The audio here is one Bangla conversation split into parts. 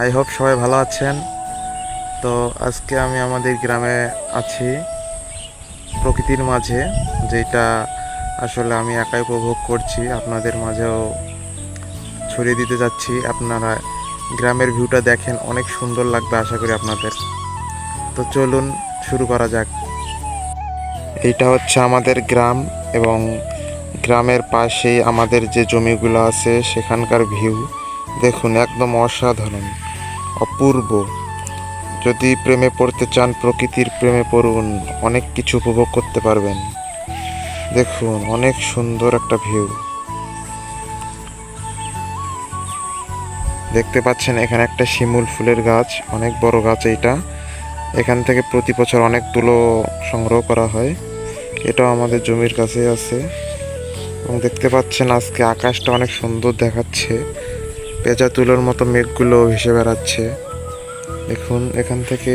আই হোপ সবাই ভালো আছেন। তো আজকে আমি আমাদের গ্রামে আছি। প্রকৃতির মাঝে, যেটা আসলে আমি একাই উপভোগ করছি। আপনাদের মাঝেও ছড়িয়ে দিতে যাচ্ছি। আপনারা গ্রামের ভিউটা দেখেন, অনেক সুন্দর লাগবে আশা করি আপনাদের। তো চলুন শুরু করা যাক। এইটা হচ্ছে আমাদের গ্রাম এবং গ্রামের পাশেই আমাদের যে জমিগুলো আছে, সেখানকার ভিউ। দেখুন, একদম অসাধারণ। অপূর্ব। যদি প্রেমে পড়তে চান, প্রকৃতির প্রেমে পড়ুন, অনেক কিছু উপভোগ করতে পারবেন। দেখুন, অনেক সুন্দর একটা ভিউ। দেখতে পাচ্ছেন, এখানে একটা শিমুল ফুলের গাছ, অনেক বড় গাছ এইটা। এখান থেকে প্রতি বছর অনেক তুলো সংগ্রহ করা হয়। এটাও আমাদের জমির কাছে আছে। এবং দেখতে পাচ্ছেন, আজকে আকাশটা অনেক সুন্দর দেখাচ্ছে। পেঁচা তুলোর মতো মেঘগুলো ভেসে বেড়াচ্ছে। দেখুন, এখান থেকে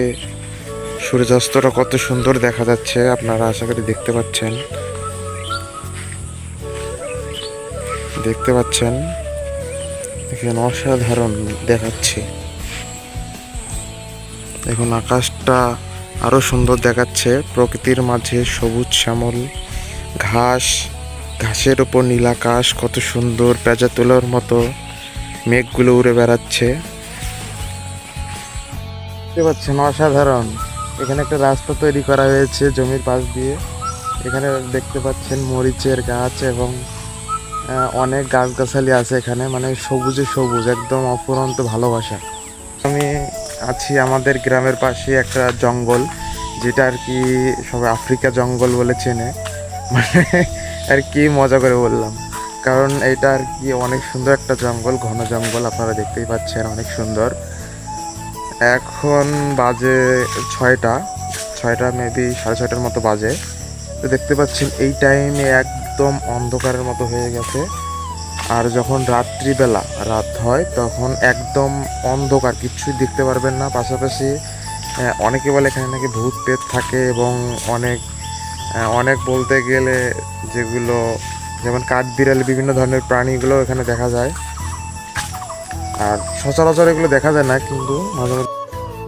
সূর্যাস্তটা কত সুন্দর দেখা যাচ্ছে, আপনারা আশা করি দেখতে পাচ্ছেন। দেখতে পাচ্ছেন, এখানে অসাধারণ দেখাচ্ছে। এখন আকাশটা আরও সুন্দর দেখাচ্ছে, প্রকৃতির মাঝে সবুজ শ্যামল, ঘাস, ঘাসের ওপর নীলাকাশ কত সুন্দর পেঁচা তোলার মতো। মেঘগুলো উড়ে বেড়াচ্ছে। দেখতে পাচ্ছেন, অসাধারণ। এখানে একটা রাস্তা তৈরি করা হয়েছে জমির পাশ দিয়ে। এখানে দেখতে পাচ্ছেন মরিচের গাছ এবং অনেক গাছগাছালি আছে এখানে মানে সবুজে সবুজ, একদম অফুরন্ত ভালোবাসা। আমি আছি আমাদের গ্রামের পাশে একটা জঙ্গল, যেটা আর কি সবাই আফ্রিকা জঙ্গল বলে চেনে। মানে আর কি মজা করে বললাম। কারণ এটা আর কি অনেক সুন্দর একটা জঙ্গল, ঘন জঙ্গল আপনারা দেখতেই পাচ্ছেন, অনেক সুন্দর। এখন বাজে ছয়টা ছয়টা মেবি সাড়ে ছয়টার মতো বাজে। তো দেখতে পাচ্ছেন এই টাইমে একদম অন্ধকারের মতো হয়ে গেছে। আর যখন রাত্রিবেলা রাত হয়, তখন একদম অন্ধকার কিচ্ছুই দেখতে পারবেন না। পাশাপাশি অনেকে বলে এখানে নাকি ভূত পেত থাকে এবং অনেক অনেক বলতে গেলে যেগুলো যেমন কাঠ, বিড়াল, বিভিন্ন ধরনের প্রাণীগুলো এখানে দেখা যায়। আর সচরাচর এগুলো দেখা যায় না, কিন্তু মাঝে মাঝে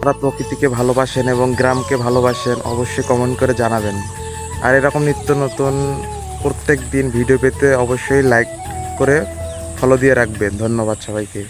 যারা প্রকৃতিকে ভালোবাসেন এবং গ্রামকে ভালোবাসেন, অবশ্যই কমেন্ট করে জানাবেন। আর এরকম নিত্য নতুন প্রত্যেক দিন ভিডিও পেতে অবশ্যই লাইক করে ফলো দিয়ে রাখবেন। ধন্যবাদ সবাইকে।